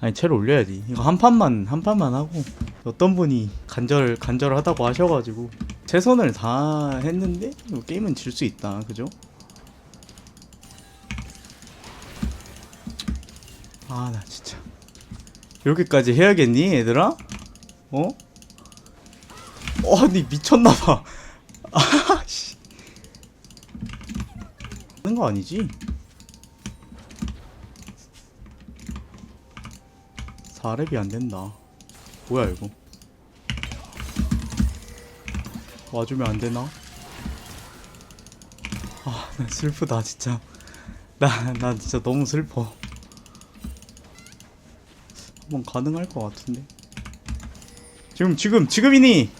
아니 채를 올려야지 이거 한 판만 한 판만 하고 어떤 분이 간절 간절하다고 하셔가지고 최선을 다 했는데 이거 게임은 질 수 있다 그죠? 아 나 진짜 이렇게까지 해야겠니 얘들아? 어? 어, 아니 미쳤나봐 아씨 하는 거 아니지? 4렙이 안 된다. 뭐야 이거? 와주면 안 되나? 아, 나 슬프다 진짜. 나, 나 진짜 너무 슬퍼. 한번 가능할 것 같은데. 지금, 지금, 지금이니.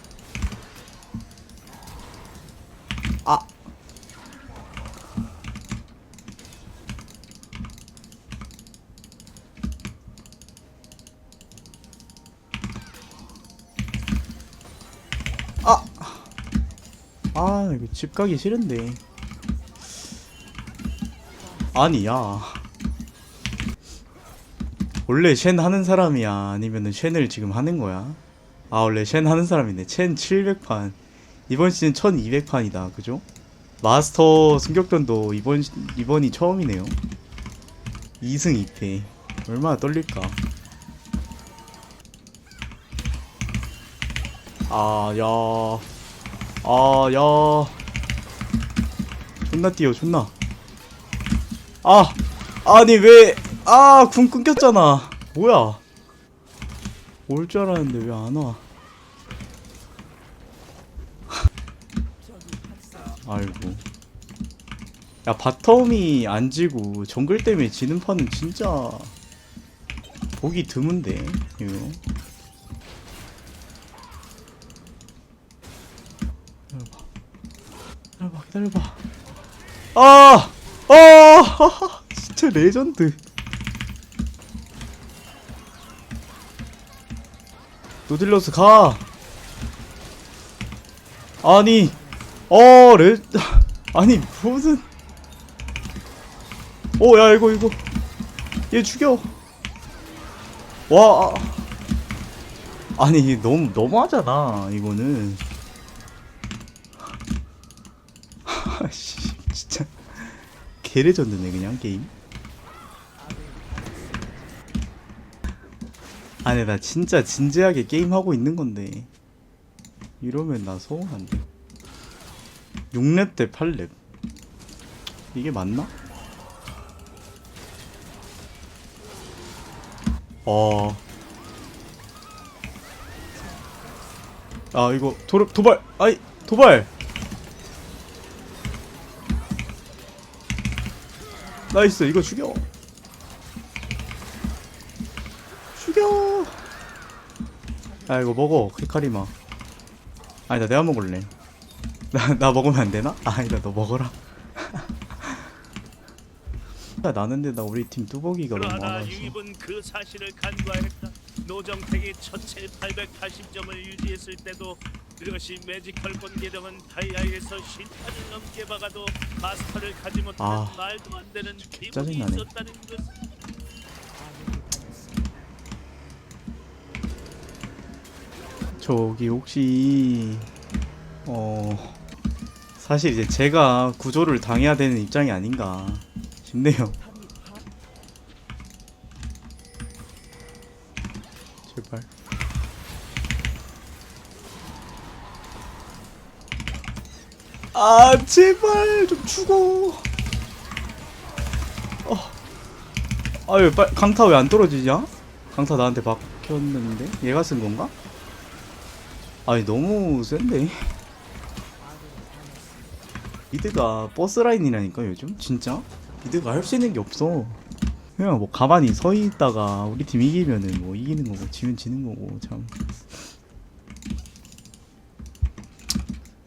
아, 이거 집 가기 싫은데. 아니, 야. 원래 쉔 하는 사람이야? 아니면은 쉔을 지금 하는 거야? 아, 원래 쉔 하는 사람이네. 쉔 700판. 이번 시즌 1200판이다. 그죠? 마스터 승격전도 이번, 시- 이번이 처음이네요. 2승 2패. 얼마나 떨릴까? 아, 야. 아, 야. 존나 뛰어, 존나. 아, 아니, 왜, 아, 궁 끊겼잖아. 뭐야. 올 줄 알았는데 왜 안 와. 아이고. 야, 바텀이 안 지고 정글 때문에 지는 판은 진짜 보기 드문데, 이거. 기다려봐 아! 아! 진짜 레전드 노딜러스 가 아니 어 레... 아니 무슨 오야 이거 이거 얘 죽여 와 아. 아니 너무 너무하잖아 이거는 아씨 진짜. 개레전드네 그냥 게임. 아니 나 진짜 진지하게 게임하고 있는 건데. 이러면 나 서운한데. 6렙 대 8렙. 이게 맞나? 어... 아 이거 도, 도발! 아이 도발 나이스 이거 죽여. 죽여. 아 이거 먹어 헤카리마. 아니다 내가 먹을래. 나, 나 먹으면 안 되나? 아니다 너 먹어라. 야, 나는데 나 우리 팀 뚜벅이가 너무 그러나 많아서. 유입은 그 사실을 간과했다. 노정택이 1780점을 유지했을 때도 그것이 매지컬 본계령은 다이아에서 신탄을 넘게 박아도 마스터를 가지 못한 아, 말도 안 되는 기분이 짜증나네. 있었다는 것. 저기 혹시 어 사실 이제 제가 구조를 당해야 되는 입장이 아닌가 싶네요. 제발. 아 제발 좀 죽어. 어. 아유 빨 강타 왜 안 떨어지냐? 강타 나한테 박혔는데 얘가 쓴 건가? 아니 너무 센데 미드가 버스 라인이라니까 요즘 진짜 미드가 할 수 있는 게 없어 그냥 뭐 가만히 서 있다가 우리 팀 이기면은 뭐 이기는 거고 지면 지는 거고 참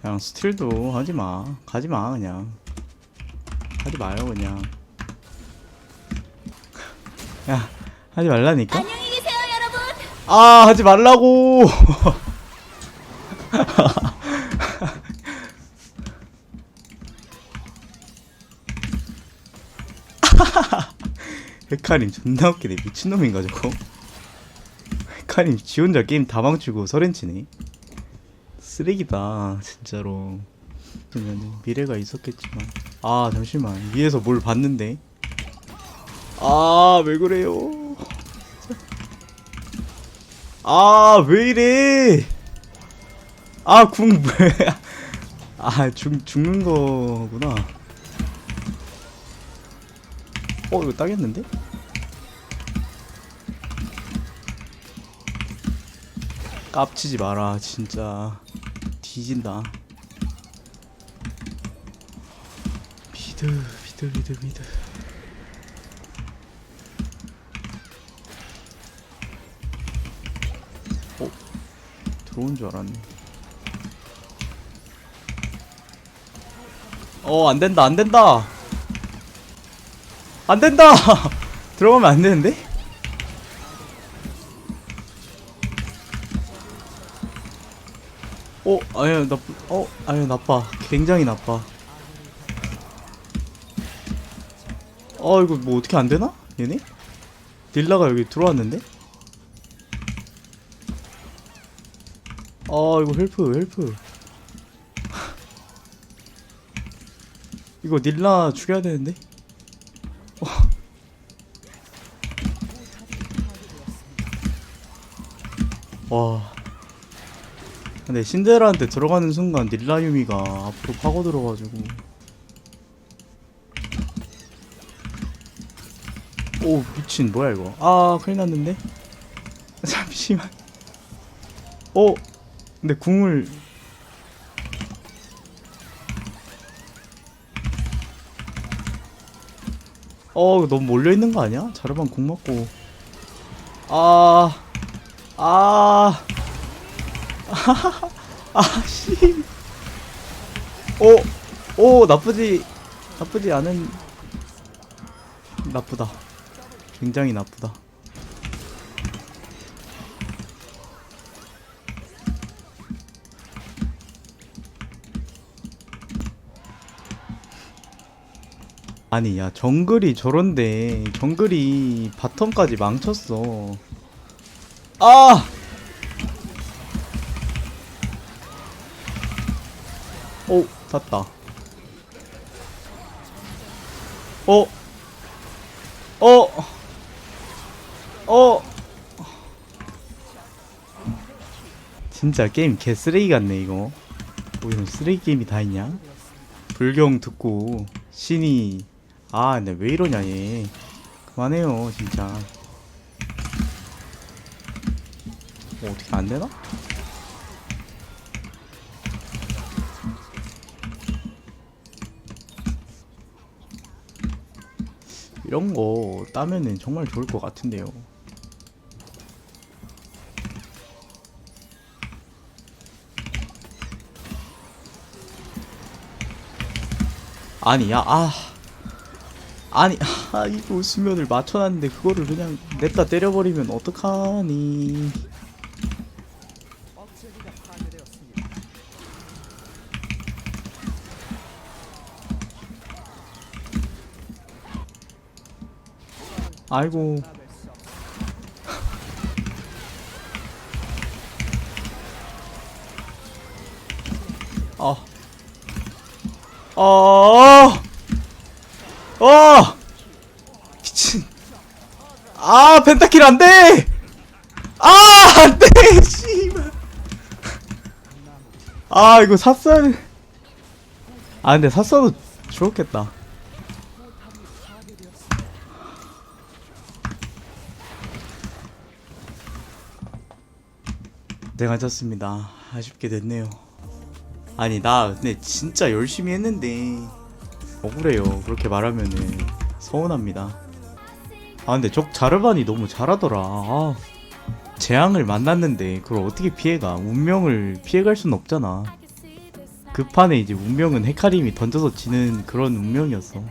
그냥 스틸도 하지 마. 가지 마 그냥. 하지 마요 그냥. 야 하지 말라니까? 안녕히 계세요, 여러분. 아 하지 말라고. 헤카림 존나 웃기네. 미친놈인가 저거? 헤카림. 지 혼자 게임 다 망치고 서렌치네 쓰레기다 진짜로. 그러면 미래가 있었겠지만. 아 잠시만. 위에서 뭘 봤는데? 아 왜 그래요? 아 왜 이래? 아궁 뭐야? 아 죽, 죽는 거구나. 어 이거 따겠는데? 깝치지 마라 진짜 뒤진다. 미드 미드 미드 미드. 어? 들어온 줄 알았네. 어 안된다 안된다! 안된다! 들어가면 안되는데? 어, 아유 나, 어, 아유 나빠. 굉장히 나빠. 어, 이거 뭐 어떻게 안 되나? 얘네? 딜라가 여기 들어왔는데? 아, 이거 헬프, 헬프. 이거 닐라 죽여야 되는데? 어. 와. 근데 신데렐라한테 들어가는 순간 닐라유미가 앞으로 파고 들어가지고. 오 미친 뭐야 이거? 아 큰일 났는데? 잠시만. 어? 근데 궁을. 어 너무 몰려있는 거 아니야? 자르반 궁 맞고. 아 아, 아 씨. 오, 오 나쁘지 나쁘지 않은 나쁘다. 굉장히 나쁘다. 아니 야 정글이 저런데 정글이 바텀까지 망쳤어. 아! 오, 탔다. 어? 어? 어? 진짜 게임 개 쓰레기 같네 이거. 뭐 이런 쓰레기 게임이 다 있냐? 불경 듣고 신이 아 근데 왜 이러냐 얘. 그만해요 진짜. 뭐 어떻게 안 되나? 이런 거 따면은 정말 좋을 것 같은데요. 아니, 야, 아. 아니, 아, 이거 수면을 맞춰놨는데 그거를 그냥 냅다 때려버리면 어떡하니. 아이고. 아. 아. 아. 미친. 아, 펜타킬 안 돼. 아, 안 돼. 씨발. 아, 이거 샀어야 돼. 아, 근데 샀어도 죽었겠다. 내가 졌습니다. 아쉽게 됐네요. 아니 나 근데 진짜 열심히 했는데 억울해요. 그렇게 말하면은 서운합니다. 아 근데 적 자르반이 너무 잘하더라. 아, 재앙을 만났는데 그걸 어떻게 피해가? 운명을 피해갈 순 없잖아. 그 판에 이제 운명은 헤카림이 던져서 지는 그런 운명이었어.